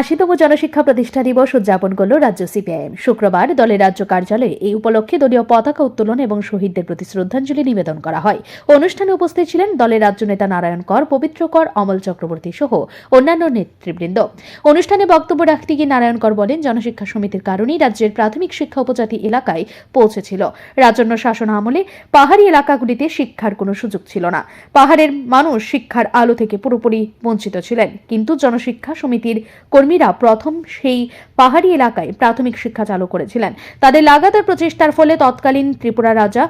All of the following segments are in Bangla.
আশিতম জনশিক্ষা প্রতিষ্ঠা দিবস উদযাপন করল রাজ্য সিপিআইএম। শুক্রবার দলের রাজ্য কার্যালয়ে এই উপলক্ষে দলীয় পতাকা উত্তোলন এবং শহীদদের প্রতি শ্রদ্ধাঞ্জলি নিবেদন করা হয়। অনুষ্ঠানে উপস্থিত ছিলেন দলের রাজ্য নেতা নারায়ণ কর, পবিত্র কর, অমল চক্রবর্তী সহ অন্যান্য নেতৃবৃন্দ। অনুষ্ঠানে বক্তব্য রাখতে গিয়ে নারায়ণ কর বলেন, জনশিক্ষা সমিতির কারণেই রাজ্যের প্রাথমিক শিক্ষা উপজাতি এলাকায় পৌঁছেছিল। রাজন্য শাসন আমলে পাহাড়ি এলাকাগুলিতে শিক্ষার কোনো সুযোগ ছিল না। পাহাড়ের মানুষ শিক্ষার আলো থেকে পুরোপুরি বঞ্চিত ছিলেন। কিন্তু জনশিক্ষা সমিতির কর্মীরা প্রথম সেই পাহাড়ি এলাকায় প্রাথমিক শিক্ষা চালু করেছিলেন। তাদের লাগাতার প্রচেষ্টার ফলে তৎকালীন ত্রিপুরা রাজা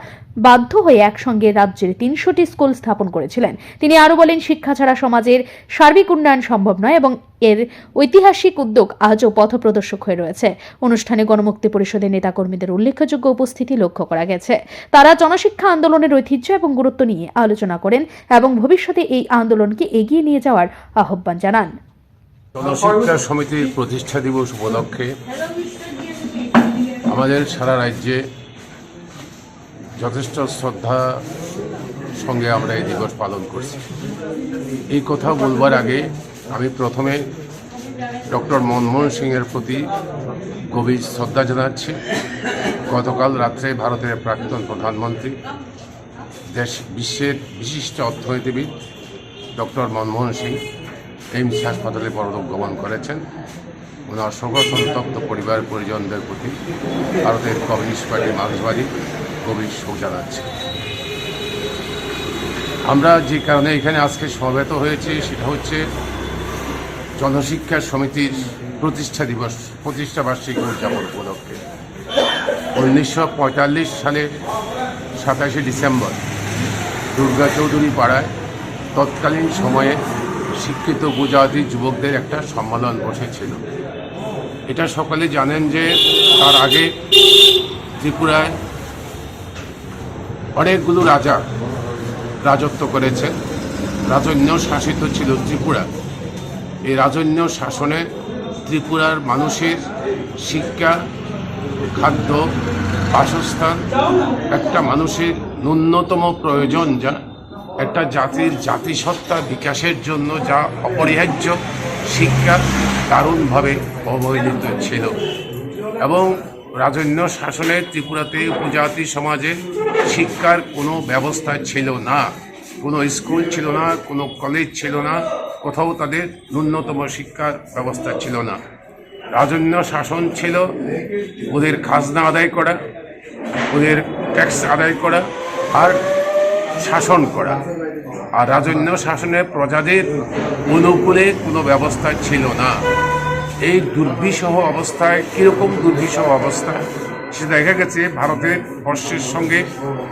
বাধ্য হয়ে একসঙ্গে রাজ্যের তিনশোটি স্কুল স্থাপন করেছিলেন। তিনি আরও বলেন, শিক্ষা ছাড়া সমাজের সার্বিক উন্নয়ন সম্ভব নয় এবং এর ঐতিহাসিক উদ্যোগ আজও পথপ্রদর্শক হয়ে রয়েছে। অনুষ্ঠানে গণমুক্তি পরিষদের নেতাকর্মীদের উল্লেখযোগ্য উপস্থিতি লক্ষ্য করা গেছে। তারা জনশিক্ষা আন্দোলনের ঐতিহ্য এবং গুরুত্ব নিয়ে আলোচনা করেন এবং ভবিষ্যতে এই আন্দোলনকে এগিয়ে নিয়ে যাওয়ার আহ্বান জানান। জনশিক্ষা সমিতির প্রতিষ্ঠা দিবস উপলক্ষে আমাদের সারা রাজ্যে যথেষ্ট শ্রদ্ধা সঙ্গে আমরা এই দিবস পালন করছি। এই কথা বলবার আগে আমি প্রথমে ডক্টর মনমোহন সিংয়ের প্রতি গভীর শ্রদ্ধা জানাচ্ছি। গতকাল রাত্রে ভারতের প্রাক্তন প্রধানমন্ত্রী, দেশ বিশ্বের বিশিষ্ট অর্থনীতিবিদ ডক্টর মনমোহন সিং এইমস হাসপাতালে পরলোক গমন করেছেন। ওনার শোকসন্তপ্ত পরিবার পরিজনদের প্রতি ভারতের কমিউনিস্ট পার্টি মার্ক্সবাদী গভীর শোক জানাচ্ছে। আমরা যে কারণে এখানে আজকে সমবেত হয়েছি সেটা হচ্ছে জনশিক্ষা সমিতির প্রতিষ্ঠা দিবস, প্রতিষ্ঠা বার্ষিকী উদযাপন উপলক্ষে। উনিশশো পঁয়তাল্লিশ সালে সাতাশে ডিসেম্বর দুর্গা চৌধুরী পাড়ায় তৎকালীন সময়ে শিক্ষিত উপজাতি যুবকদের একটা সম্মেলন বসেছিল। এটা সকলে জানেন যে তার আগে ত্রিপুরায় অনেকগুলো রাজা রাজত্ব করেছেন। রাজন্য শাসিত ছিল ত্রিপুরা। এই রাজন্য শাসনে ত্রিপুরার মানুষের শিক্ষা, খাদ্য, বাসস্থান, একটা মানুষের ন্যূনতম প্রয়োজন যা একটা জাতির জাতিসত্তা বিকাশের জন্য যা অপরিহার্য শিক্ষা দারুণভাবে অবহেলিত ছিল। এবং রাজন্য শাসনে ত্রিপুরাতে উপজাতি সমাজে শিক্ষার কোনো ব্যবস্থা ছিল না। কোনো স্কুল ছিল না, কোনো কলেজ ছিল না, কোথাও তাদের ন্যূনতম শিক্ষার ব্যবস্থা ছিল না। রাজন্য শাসন ছিল ওদের খাজনা আদায় করা, ওদের ট্যাক্স আদায় করা, আর শাসন করা। আর রাজন্য শাসনে প্রজাদের অনুকূলে কোনো ব্যবস্থা ছিল না। এই দুর্বিষহ অবস্থায় কীরকম দুর্বিষহ অবস্থা? সেটা দেখা গেছে ভারতের বর্ষের সঙ্গে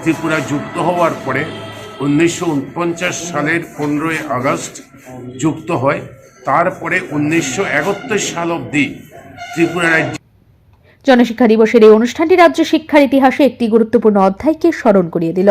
ত্রিপুরা যুক্ত হওয়ার পরে উনিশশো উনপঞ্চাশ সালের পনেরোই আগস্ট যুক্ত হয়। তারপরে উনিশশো একাত্তর সাল অবধি ত্রিপুরা রাজ্য জনশিক্ষা দিবসের এই অনুষ্ঠানটি রাজ্য শিক্ষার ইতিহাসে একটি গুরুত্বপূর্ণ অধ্যায়কে স্মরণ করিয়ে দিল।